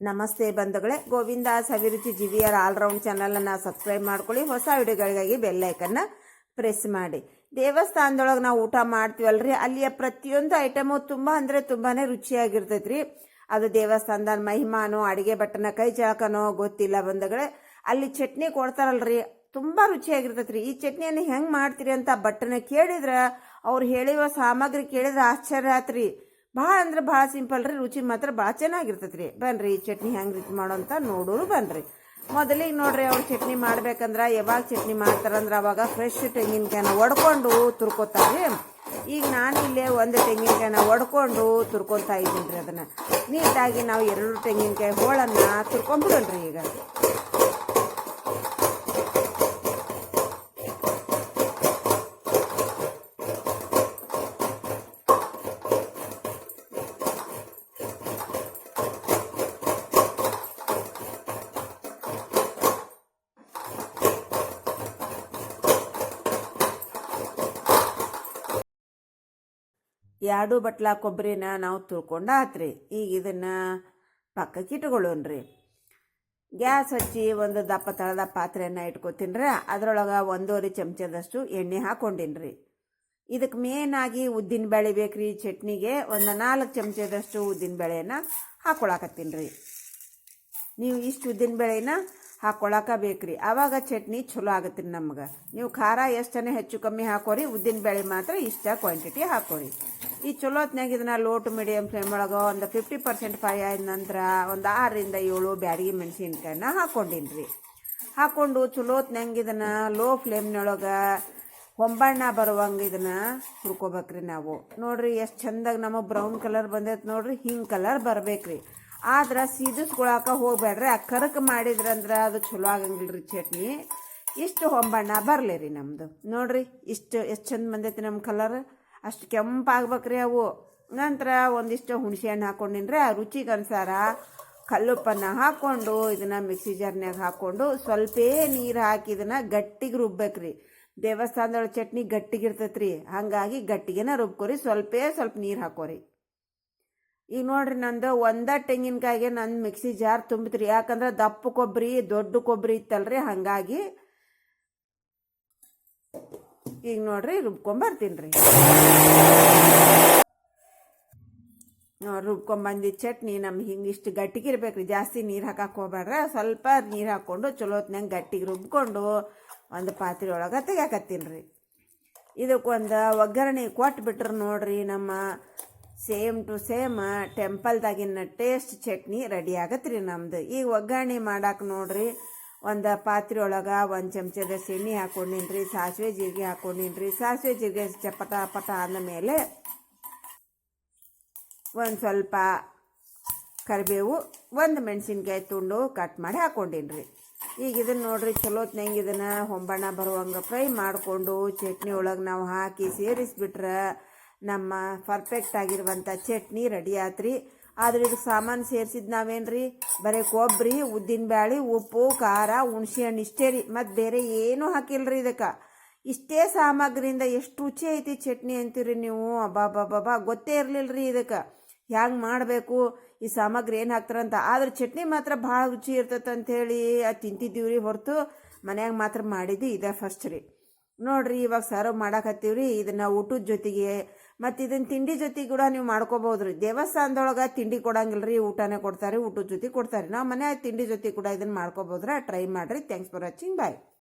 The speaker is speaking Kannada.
ನಮಸ್ತೆ ಬಂಧುಗಳೇ, Govinda Saviruchi GVR all round ಚಾನಲನ್ನು ಸಬ್ಸ್ಕ್ರೈಬ್ ಮಾಡ್ಕೊಳ್ಳಿ, ಹೊಸ ವಿಡಿಯೋಗಳಿಗಾಗಿ ಬೆಲ್ಲೈಕನ್ನ ಪ್ರೆಸ್ ಮಾಡಿ. ದೇವಸ್ಥಾನದೊಳಗೆ ನಾವು ಊಟ ಮಾಡ್ತೀವಲ್ರಿ, ಅಲ್ಲಿಯ ಪ್ರತಿಯೊಂದು ಐಟಮು ತುಂಬ ಅಂದರೆ ತುಂಬಾ ರುಚಿಯಾಗಿರ್ತೈತ್ರಿ. ಅದು ದೇವಸ್ಥಾನದ ಮಹಿಮಾನೋ, ಅಡಿಗೆ ಬಟ್ಟನ ಕೈ ಚಾಕನೋ ಗೊತ್ತಿಲ್ಲ ಬಂಧುಗಳೇ. ಅಲ್ಲಿ ಚಟ್ನಿ ಕೊಡ್ತಾರಲ್ರಿ, ತುಂಬ ರುಚಿಯಾಗಿರ್ತೈತ್ರಿ. ಈ ಚಟ್ನಿಯನ್ನು ಹೆಂಗೆ ಮಾಡ್ತೀರಿ ಅಂತ ಬಟ್ಟನ ಕೇಳಿದ್ರೆ, ಅವ್ರು ಹೇಳಿರುವ ಸಾಮಗ್ರಿ ಕೇಳಿದ್ರೆ ಆಶ್ಚರ್ಯ ಆತ್ರಿ. ಭಾಳ ಅಂದ್ರೆ ಭಾಳ ಸಿಂಪಲ್ ರೀ, ರುಚಿ ಮಾತ್ರ ಭಾಳ ಚೆನ್ನಾಗಿರ್ತೈತೆ ರೀ ಬನ್ರಿ ಚಟ್ನಿ ಹೆಂಗೆ ರೀತಿ ಮಾಡೋ ಅಂತ ನೋಡೋರು ಬನ್ರಿ. ಮೊದಲಿಗೆ ನೋಡ್ರಿ ಅವ್ರು ಚಟ್ನಿ ಮಾಡ್ಬೇಕಂದ್ರೆ ಯಾವಾಗ ಚಟ್ನಿ ಮಾಡ್ತಾರಂದ್ರೆ ಅವಾಗ ಫ್ರೆಶ್ ತೆಂಗಿನಕಾಯಿನ ಒಡ್ಕೊಂಡು ತುರ್ಕೋತಾರೆ ಈಗ ನಾನು ಇಲ್ಲೇ ಒಂದು ತೆಂಗಿನಕಾಯಿನ ಒಡ್ಕೊಂಡು ತುರ್ಕೊತಾ ಇದ್ದೀನಿ ರೀ ಅದನ್ನು. ನೀಟಾಗಿ ನಾವು ಎರಡು ತೆಂಗಿನಕಾಯಿ ಹೋಳನ್ನು ತುರ್ಕೊಂಡ್ಬಿಡೋಣ್ರಿ ಈಗ. ಎರಡು ಬಟ್ಲ ಕೊಬ್ಬರಿನ ನಾವು ತುಳ್ಕೊಂಡು ಆತ್ರಿ ಈಗ ಇದನ್ನು ಪಕ್ಕಕ್ಕೆ ಇಟ್ಕೊಳ್ಳೋಣ್ರಿ. ಗ್ಯಾಸ್ ಹಚ್ಚಿ ಒಂದು ದಪ್ಪ ತಳದ ಪಾತ್ರೆಯನ್ನು ಇಟ್ಕೊತೀನಿ ರೀ ಅದ್ರೊಳಗೆ ಒಂದೂವರೆ ಚಮಚದಷ್ಟು ಎಣ್ಣೆ ಹಾಕ್ಕೊಂಡಿನ್ರಿ ಇದಕ್ಕೆ ಮೇನ್ ಆಗಿ ಉದ್ದಿನ ಬೇಳೆ ಬೇಕ್ರಿ, ಚಟ್ನಿಗೆ ಒಂದು ನಾಲ್ಕು ಚಮಚದಷ್ಟು ಉದ್ದಿನ ಬೇಳೆನ ಹಾಕ್ಕೊಳಕತ್ತೀನಿ ನೀವು ಇಷ್ಟು ಉದ್ದಿನ ಬೇಳೆನ ಹಾಕ್ಕೊಳಕ ಬೇಕ್ರಿ. ಆವಾಗ ಚಟ್ನಿ ಚಲೋ ಆಗತ್ತೆ ನಮ್ಗೆ. ನೀವು ಖಾರ ಎಷ್ಟನೇ ಹೆಚ್ಚು ಕಮ್ಮಿ ಹಾಕೋರಿ, ಉದ್ದಿನ ಬೇಳೆ ಮಾತ್ರ ಇಷ್ಟ ಕ್ವಾಂಟಿಟಿ ಹಾಕೋರಿ. ಈ ಚಲೋ ಹೊತ್ನ್ಯಾಗ ಇದನ್ನ ಲೋ ಟು ಮೀಡಿಯಮ್ ಫ್ಲೇಮ್ ಒಳಗೆ ಒಂದು ಫಿಫ್ಟಿ ಪರ್ಸೆಂಟ್ ಫ್ರೈ ಆದ ನಂತರ ಒಂದು ಆರರಿಂದ ಏಳು ಬ್ಯಾಡಗಿ ಮೆಣಸಿನ್ಕಾಯನ್ನ ಹಾಕ್ಕೊಂಡಿನಿ ರೀ ಹಾಕ್ಕೊಂಡು ಚಲೋ ಹೊತ್ನ್ಯಾಗ ಇದನ್ನು ಲೋ ಫ್ಲೇಮ್ನೊಳಗೆ ಹೊಂಬಣ್ಣ ಬರುವಂಗೆ ಇದನ್ನ ಹುರ್ಕೋಬೇಕ್ರಿ ನಾವು. ನೋಡಿರಿ ಎಷ್ಟು ಚಂದಾಗಿ ನಮಗೆ ಬ್ರೌನ್ ಕಲರ್ ಬಂದೈತೆ ನೋಡ್ರಿ, ಹಿಂಗೆ ಕಲರ್ ಬರ್ಬೇಕ್ರಿ. ಆದ್ರೆ ಸೀದಿಸ್ಕೊಳಕ ಹೋಗ್ಬೇಡ್ರಿ, ಆ ಕರಕ್ ಮಾಡಿದ್ರಂದ್ರೆ ಅದು ಚಲೋ ಆಗಂಗಿಲ್ಲ ರೀ ಚಟ್ನಿ. ಇಷ್ಟು ಹೊಂಬಣ್ಣ ಬರಲಿ ರೀ ನಮ್ಮದು ನೋಡಿರಿ ಇಷ್ಟು ಎಷ್ಟು ಚಂದ ಬಂದೈತಿ ನಮ್ಮ ಕಲರ್ ಅಷ್ಟು ಕೆಂಪಾಗ್ಬೇಕ್ರಿ ಅವು. ನಂತರ ಒಂದಿಷ್ಟು ಹುಣಸೆ ಹಣ್ಣು ಹಾಕೊಂಡಿನ್ರಿ, ಆ ರುಚಿಗೆ ಅನುಸಾರ ಕಲ್ಲುಪ್ಪನ್ನು ಹಾಕ್ಕೊಂಡು ಇದನ್ನು ಮಿಕ್ಸಿ ಜಾರ್ನ್ಯಾಗ ಹಾಕ್ಕೊಂಡು ಸ್ವಲ್ಪೇ ನೀರು ಹಾಕಿ ಇದನ್ನು ಗಟ್ಟಿಗೆ ರುಬ್ಬೇಕ್ರಿ. ದೇವಸ್ಥಾನದೊಳಗೆ ಚಟ್ನಿ ಗಟ್ಟಿಗಿರ್ತೈತೆ ರೀ ಹಾಗಾಗಿ ಗಟ್ಟಿಗೆನ ರುಬ್ಕೊರಿ, ಸ್ವಲ್ಪೇ ಸ್ವಲ್ಪ ನೀರು ಹಾಕೋರಿ. ಈಗ ನೋಡ್ರಿ ನಂದು ಒಂದ ತೆಂಗಿನಕಾಯಿಗೆ ನಂದು ಮಿಕ್ಸಿ ಜಾರ್ ತುಂಬಿತ್ರಿ, ಯಾಕಂದ್ರೆ ದಪ್ಪ ಕೊಬ್ಬರಿ ದೊಡ್ಡ ಕೊಬ್ಬರಿ ಇತ್ತಲ್ರಿ, ಹಾಗಾಗಿ ಈಗ ನೋಡ್ರಿ ರುಬ್ಕೊಂಬರ್ತೀನಿ ರೀ ರುಬ್ಕೊಂಬಂದು ಚಟ್ನಿ ನಮ್ಗೆ ಹಿಂಗೆ ಇಷ್ಟು ಗಟ್ಟಿಗೆ ಇರ್ಬೇಕು ರೀ ಜಾಸ್ತಿ ನೀರು ಹಾಕಕ್ಕೆ ಹೋಗ್ಬೇಡ್ರೆ ಸ್ವಲ್ಪ ನೀರು ಹಾಕ್ಕೊಂಡು ಚಲೋ ಹೊತ್ನಂಗೆ ಗಟ್ಟಿಗೆ ರುಬ್ಕೊಂಡು ಒಂದು ಪಾತ್ರೆ ಒಳಗೆ ತೆಗ್ಯಾಕತ್ತೀನಿ ರೀ ಇದಕ್ಕೊಂದು ಒಗ್ಗರಣೆ ಕೊಟ್ಬಿಟ್ರೆ ನೋಡ್ರಿ ನಮ್ಮ ಸೇಮ್ ಟು ಸೇಮ್ ಟೆಂಪಲ್ದಾಗಿನ ಟೇಸ್ಟ್ ಚಟ್ನಿ ರೆಡಿ ಆಗತ್ತೆ ರೀ ನಮ್ದು. ಈಗ ಒಗ್ಗರಣೆ ಮಾಡಕ್ಕೆ ನೋಡ್ರಿ ಒಂದು ಪಾತ್ರೆ ಒಳಗೆ ಒಂದು ಚಮಚದ ಸೆಣ್ಣೆ ಹಾಕ್ಕೊಂಡಿನ್ರಿ ಸಾಸಿವೆ ಜೀರಿಗೆ ಹಾಕ್ಕೊಂಡಿನ್ರಿ ಸಾಸಿವೆ ಜೀರಿಗೆ ಚಪಟ ಪಟ ಆದಮೇಲೆ ಒಂದು ಸ್ವಲ್ಪ ಕರಿಬೇವು, ಒಂದು ಮೆಣಸಿನ್ಕಾಯಿ ತುಂಡು ಕಟ್ ಮಾಡಿ ಹಾಕ್ಕೊಂಡಿನಿ ರೀ ಈಗ ಇದನ್ನು ನೋಡ್ರಿ ಚಲೋ ಹೊತ್ನಂಗೆ ಇದನ್ನು ಹೊಂಬಣ್ಣ ಬರುವಂಗೆ ಫ್ರೈ ಮಾಡಿಕೊಂಡು ಚಟ್ನಿ ಒಳಗೆ ನಾವು ಹಾಕಿ ಸೇರಿಸ್ಬಿಟ್ರೆ ನಮ್ಮ ಪರ್ಫೆಕ್ಟ್ ಆಗಿರುವಂಥ ಚಟ್ನಿ ರೆಡಿ ಆತ್ರಿ. ಆದ್ರೆ ಇದು ಸಾಮಾನು ಸೇರಿಸಿದ್ ನಾವೇನು ರೀ ಬರೀ ಕೊಬ್ಬರಿ ಉದ್ದಿನ ಬ್ಯಾಳಿ, ಉಪ್ಪು, ಖಾರ, ಹುಣಸೆ ಹಣ್ಣು ಇಷ್ಟೇ ರೀ. ಮತ್ತು ಬೇರೆ ಏನೂ ಹಾಕಿಲ್ಲ ರೀ ಇದಕ್ಕೆ. ಇಷ್ಟೇ ಸಾಮಗ್ರಿಯಿಂದ ಎಷ್ಟು ರುಚಿ ಐತಿ ಚಟ್ನಿ ಅಂತೀರಿ ನೀವು? ಅಬ್ಬಾ ಗೊತ್ತೇ ಇರಲಿಲ್ಲ ರೀ ಇದಕ್ಕೆ. ಹ್ಯಾಂಗೆ ಮಾಡಬೇಕು? ಈ ಸಾಮಗ್ರಿ ಏನು ಹಾಕ್ತಾರಂತ ಆದ್ರೆ ಚಟ್ನಿ ಮಾತ್ರ ಭಾಳ ರುಚಿ ಇರ್ತೈತೆ ಅಂಥೇಳಿ ಅದು ತಿಂತಿದ್ದೀವಿ ರೀ ಹೊರತು. ಮನ್ಯಾಗ ಮಾತ್ರ ಮಾಡಿದ್ದು ಇದೇ ಫಸ್ಟ್ ರೀ. ನೋಡ್ರಿ ಇವಾಗ ಸರ್ವ್ ಮಾಡಾಕತ್ತೀವಿ ರೀ ಇದನ್ನು ಊಟದ ಜೊತೆಗೆ. ಮತ್ತು ಇದನ್ನು ತಿಂಡಿ ಜೊತೆಗೆ ಕೂಡ ನೀವು ಮಾಡ್ಕೋಬಹುದ್ರಿ ದೇವಸ್ಥಾನದೊಳಗೆ ತಿಂಡಿ ಕೊಡಂಗಿಲ್ಲ ರೀ ಊಟನೇ ಕೊಡ್ತಾರೆ, ಊಟದ ಜೊತೆ ಕೊಡ್ತಾರೆ. ನಾವು ಮನೆ ತಿಂಡಿ ಜೊತೆ ಕೂಡ ಇದನ್ನು ಮಾಡ್ಕೋಬಹುದ್ರ ಟ್ರೈ ಮಾಡಿರಿ. Thanks for watching bye